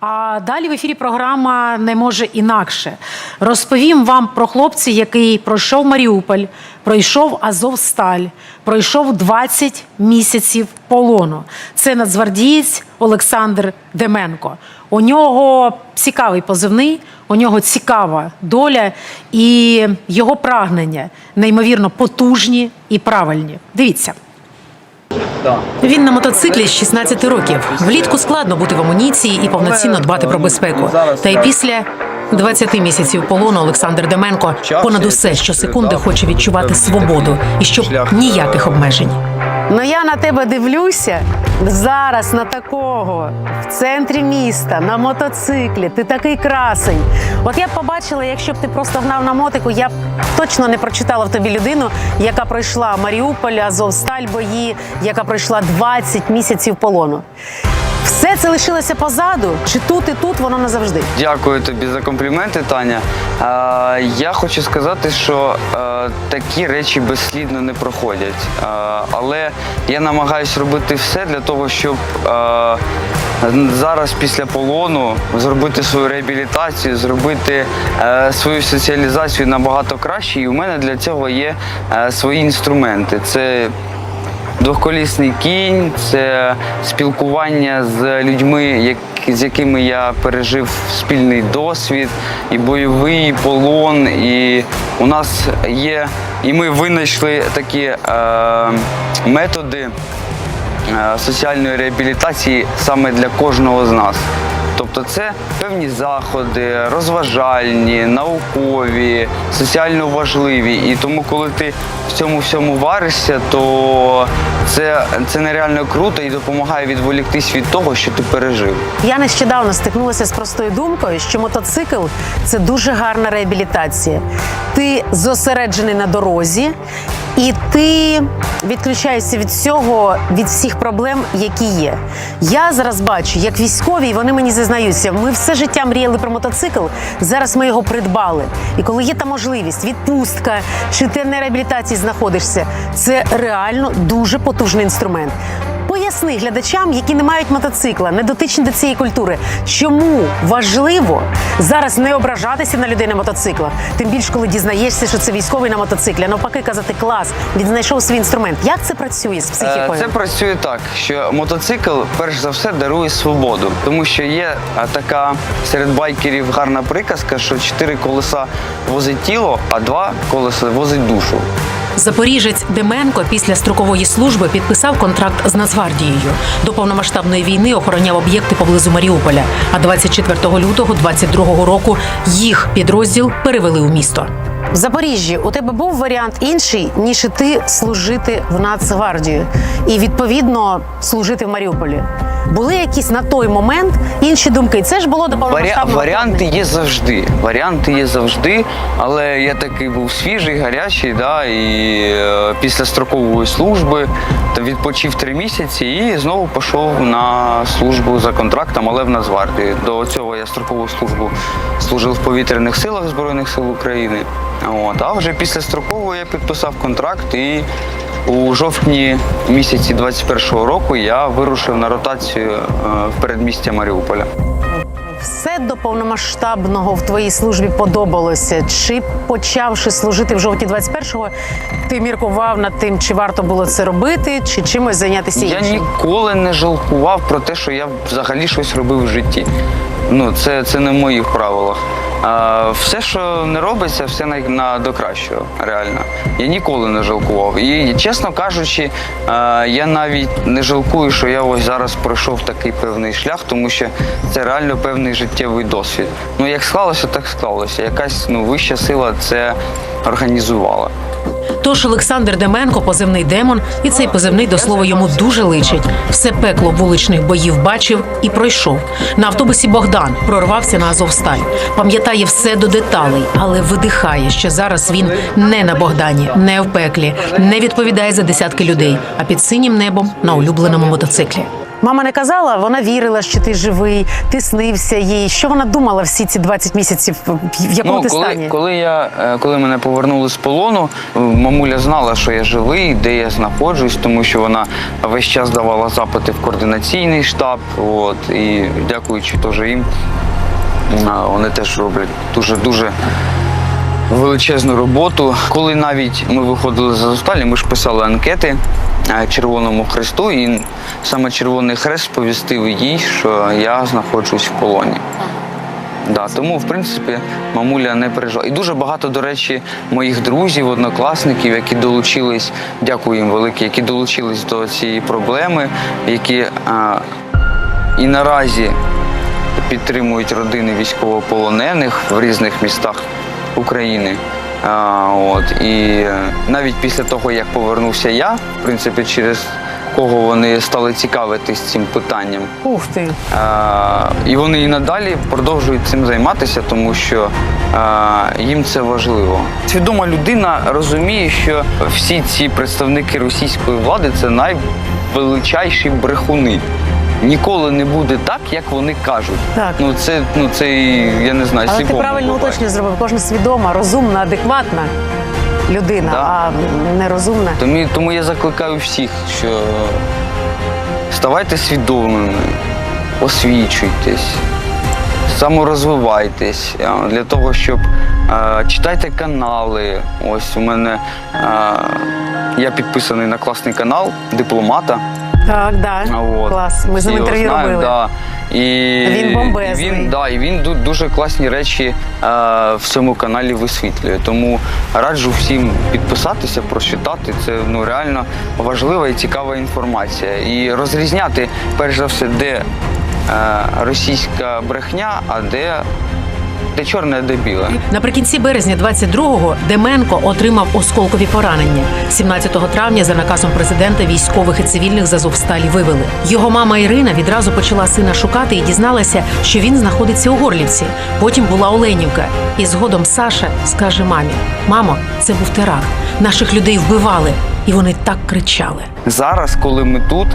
А далі в ефірі програма не може інакше. Розповім вам про хлопця, який пройшов Маріуполь, пройшов Азовсталь, пройшов 20 місяців полону. Це нацгвардієць Олександр Деменко. У нього цікавий позивний, у нього цікава доля і його прагнення неймовірно потужні і правильні. Дивіться. Він на мотоциклі з 16 років. Влітку складно бути в амуніції і повноцінно дбати про безпеку. Та й після 20 місяців полону Олександр Деменко понад усе щосекунди хоче відчувати свободу і щоб ніяких обмежень. Ну я на тебе дивлюся зараз на такого в центрі міста на мотоциклі. Ти такий красень. От я б побачила, якщо б ти просто гнав на мотику, я б точно не прочитала в тобі людину, яка пройшла Маріуполь, Азовсталь бої, яка пройшла 20 місяців полону. Все це лишилося позаду, чи тут і тут воно назавжди. Дякую тобі за компліменти, Таня. Е, я хочу сказати, що е, такі речі безслідно не проходять. Е, але я намагаюся робити все для того, щоб е, зараз після полону зробити свою реабілітацію, зробити е, свою соціалізацію набагато краще. І у мене для цього є е, свої інструменти. Це Двохколісний кінь це спілкування з людьми, з якими я пережив спільний досвід, і бойовий, і полон. І у нас є, і ми винайшли такі е, методи е, соціальної реабілітації саме для кожного з нас. Тобто це певні заходи, розважальні, наукові, соціально важливі. І тому, коли ти в цьому всьому варишся, то це, це нереально круто і допомагає відволіктись від того, що ти пережив. Я нещодавно стикнулася з простою думкою, що мотоцикл це дуже гарна реабілітація. Ти зосереджений на дорозі, і ти відключаєшся від всього, від всіх проблем, які є. Я зараз бачу, як військові, і вони мені зізнаються, ми все життя мріяли про мотоцикл. Зараз ми його придбали. І коли є та можливість, відпустка чи ти на реабілітації знаходишся, це реально дуже потужний інструмент. Поясни глядачам, які не мають мотоцикла, не дотичні до цієї культури, чому важливо зараз не ображатися на людей на мотоциклах, тим більше коли дізнаєшся, що це військовий на мотоциклі, а навпаки казати клас, він знайшов свій інструмент. Як це працює з Е, психікою? Це працює так, що мотоцикл перш за все дарує свободу, тому що є е, така серед байкерів гарна приказка, що чотири колеса возить тіло, а два колеса возить душу. Запоріжець Деменко після строкової служби підписав контракт з Нацгвардією. До повномасштабної війни охороняв об'єкти поблизу Маріуполя. А 24 лютого 22 року їх підрозділ перевели у місто. В Запоріжжі у тебе був варіант інший, ніж іти служити в Нацгвардію і відповідно служити в Маріуполі. Були якісь на той момент інші думки. Це ж було до повномасштабного Варіанти є завжди. Варіанти є завжди, але я такий був свіжий, гарячий, да, і е, після строкової служби та відпочив три місяці і знову пішов на службу за контрактом, але в Нацгвардії. До цього я строкову службу служив в повітряних силах Збройних сил України. От, а вже після строкової я підписав контракт і у жовтні місяці 21-го року я вирушив на ротацію е, в передмістя Маріуполя. Все до повномасштабного в твоїй службі подобалося. Чи почавши служити в жовтні 21-го, ти міркував над тим, чи варто було це робити, чи чимось зайнятися Я ніколи не жалкував про те, що я взагалі щось робив в житті. Ну, це, це не в моїх правилах. Все, що не робиться, все на, на до кращого, реально. Я ніколи не жалкував. І чесно кажучи, я навіть не жалкую, що я ось зараз пройшов такий певний шлях, тому що це реально певний життєвий досвід. Ну як склалося, так склалося. Якась ну, вища сила це організувала. Тож Олександр Деменко, позивний демон, і цей позивний до слова йому дуже личить. Все пекло вуличних боїв бачив і пройшов. На автобусі Богдан прорвався на Азовсталь. Пам'ятає все до деталей, але видихає, що зараз він не на Богдані, не в пеклі, не відповідає за десятки людей, а під синім небом на улюбленому мотоциклі. Мама не казала, вона вірила, що ти живий, ти снився їй. Що вона думала всі ці 20 місяців? В якому Ну, ти коли, стані? коли, я, е, коли мене повернули з полону, мамуля знала, що я живий, де я знаходжусь, тому що вона весь час давала запити в координаційний штаб. От, і дякуючи теж їм, вони теж роблять дуже-дуже величезну роботу. Коли навіть ми виходили з Азовсталі, ми ж писали анкети е, Червоному Хресту, і саме Червоний Хрест сповістив їй, що я знаходжусь в полоні. Да, тому, в принципі, мамуля не переживала. І дуже багато, до речі, моїх друзів, однокласників, які долучились, дякую їм велике, які долучились до цієї проблеми, які а, і наразі підтримують родини військовополонених в різних містах України. А, от, і е, навіть після того, як повернувся я, в принципі, через кого вони стали цікавитись цим питанням. Ух ти. Е, І вони і надалі продовжують цим займатися, тому що е, їм це важливо. Свідома людина розуміє, що всі ці представники російської влади це найвеличайші брехуни. Ніколи не буде так, як вони кажуть. Так. Ну це ну це я не знаю. Але ти правильно уточнення зробив. Кожна свідома, розумна, адекватна людина, Да. а нерозумна. Тому, тому я закликаю всіх, що ставайте свідомими, освічуйтесь, саморозвивайтесь е, для того, щоб е, читайте канали. Ось у мене е, я підписаний на класний канал дипломата. Так, да. От. Клас. Ми з ним інтерв'ю робили. Да. І Він бомбезний. Він, да, і він ду- дуже класні речі е, в цьому каналі висвітлює. Тому раджу всім підписатися, прочитати. Це ну, реально важлива і цікава інформація. І розрізняти, перш за все, де е, російська брехня, а де, де чорне, де біле. Наприкінці березня 22-го Деменко отримав осколкові поранення. 17 травня за наказом президента військових і цивільних з Азовсталі вивели. Його мама Ірина відразу почала сина шукати і дізналася, що він знаходиться у Горлівці. Потім була Оленівка. І згодом Саша скаже мамі: Мамо, це був теракт. Наших людей вбивали, і вони так кричали. Зараз, коли ми тут,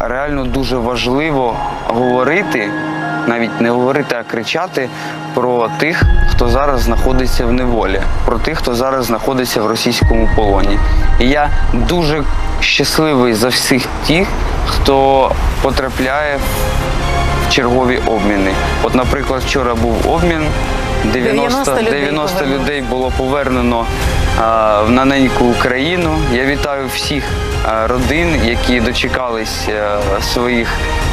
реально дуже важливо говорити, навіть не говорити, а кричати про тих, хто зараз знаходиться в неволі, про тих, хто зараз знаходиться в російському полоні. І я дуже щасливий за всіх тих, хто потрапляє в чергові обміни. От, наприклад, вчора був обмін. 90, 90 людей 90 людей було повернено а, в наненьку Україну. Я вітаю всіх а, родин, які дочекались а, своїх а,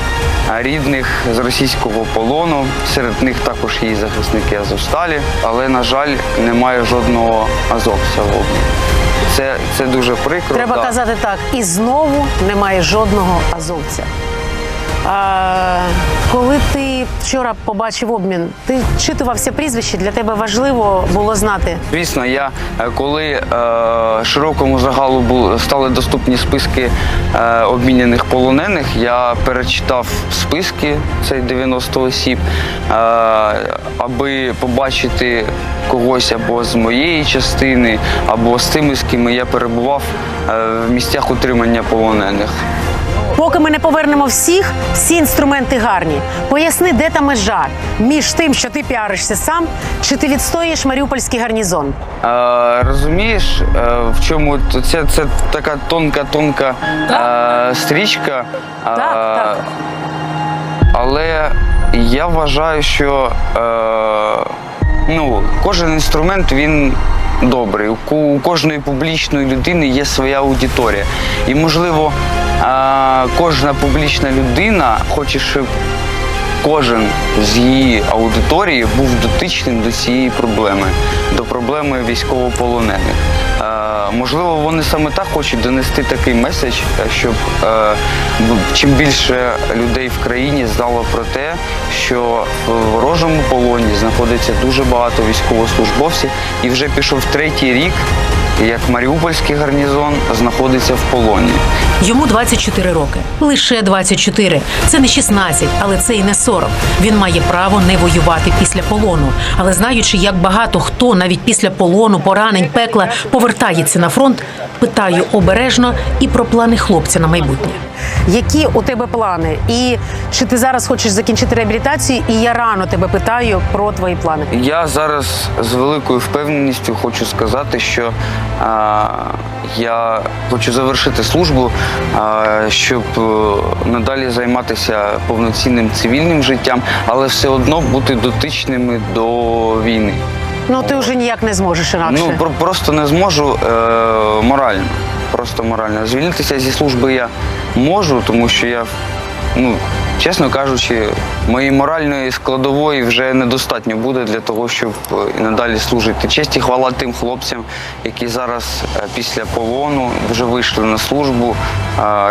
рідних з російського полону. Серед них також є захисники Азовсталі, але, на жаль, немає жодного азовця в обміні. Це, це дуже прикро. Треба да. казати так. І знову немає жодного азовця. А, коли ти вчора побачив обмін, ти читувався прізвище, для тебе важливо було знати. Звісно, я е, коли е, широкому загалу бу- стали доступні списки е, обміняних полонених, я перечитав списки цей 90 осіб, е, аби побачити когось або з моєї частини, або з тими, з ким я перебував е, в місцях утримання полонених. Поки ми не повернемо всіх, всі інструменти гарні. Поясни, де та межа між тим, що ти піаришся сам, чи ти відстоїш маріупольський гарнізон. Е, розумієш, е, в чому це, це така тонка-тонка е, стрічка. Е, Так, так. Але я вважаю, що е, ну, кожен інструмент він добрий. У, ко- у кожної публічної людини є своя аудиторія. І, можливо, кожна публічна людина хоче, щоб кожен з її аудиторії був дотичним до цієї проблеми, до проблеми військовополонених. Можливо, вони саме так хочуть донести такий меседж, щоб е, чим більше людей в країні знало про те, що в ворожому полоні знаходиться дуже багато військовослужбовців, і вже пішов третій рік, як Маріупольський гарнізон знаходиться в полоні. Йому 24 роки. Лише 24. Це не 16, але це і не 40. Він має право не воювати після полону. Але знаючи, як багато хто навіть після полону, поранень, пекла повертається на фронт, питаю обережно і про плани хлопця на майбутнє. Які у тебе плани? І чи ти зараз хочеш закінчити реабілітацію? І я рано тебе питаю про твої плани. Я зараз з великою впевненістю хочу сказати, що а, я хочу завершити службу, а, щоб е, надалі займатися повноцінним цивільним життям, але все одно бути дотичними до війни. Ну ти вже ніяк не зможеш інакше. Ну про- просто не зможу е, морально. Просто морально. Звільнитися зі служби я можу, тому що я, ну, чесно кажучи, моєї моральної складової вже недостатньо буде для того, щоб е, і надалі служити. Честь і хвала тим хлопцям, які зараз е, після полону вже вийшли на службу.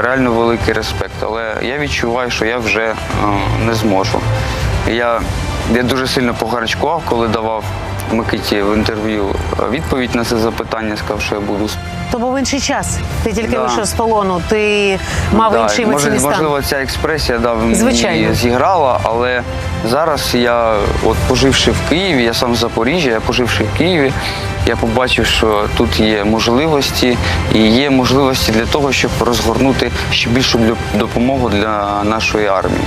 Реально великий респект. Але я відчуваю, що я вже е, не зможу. Я, я дуже сильно погарячкував, коли давав Микиті в інтерв'ю відповідь на це запитання, сказав, що я буду То був інший час. Ти тільки Да. вийшов з полону, ти мав Да, інший емоційний стан. можливо, ця експресія да, Звичайно. мені зіграла, але зараз я, от поживши в Києві, я сам з Запоріжжя, я поживши в Києві, я побачив, що тут є можливості і є можливості для того, щоб розгорнути ще більшу допомогу для нашої армії.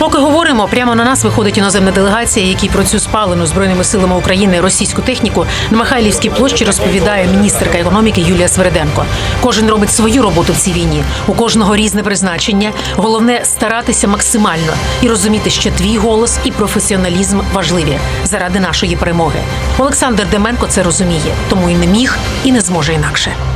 Поки говоримо, прямо на нас виходить іноземна делегація, якій про цю спалену збройними силами України російську техніку на Михайлівській площі розповідає міністерка економіки Юлія Свереденко. Кожен робить свою роботу в цій війні. У кожного різне призначення. Головне старатися максимально і розуміти, що твій голос і професіоналізм важливі заради нашої перемоги. Олександр Деменко це розуміє, тому і не міг, і не зможе інакше.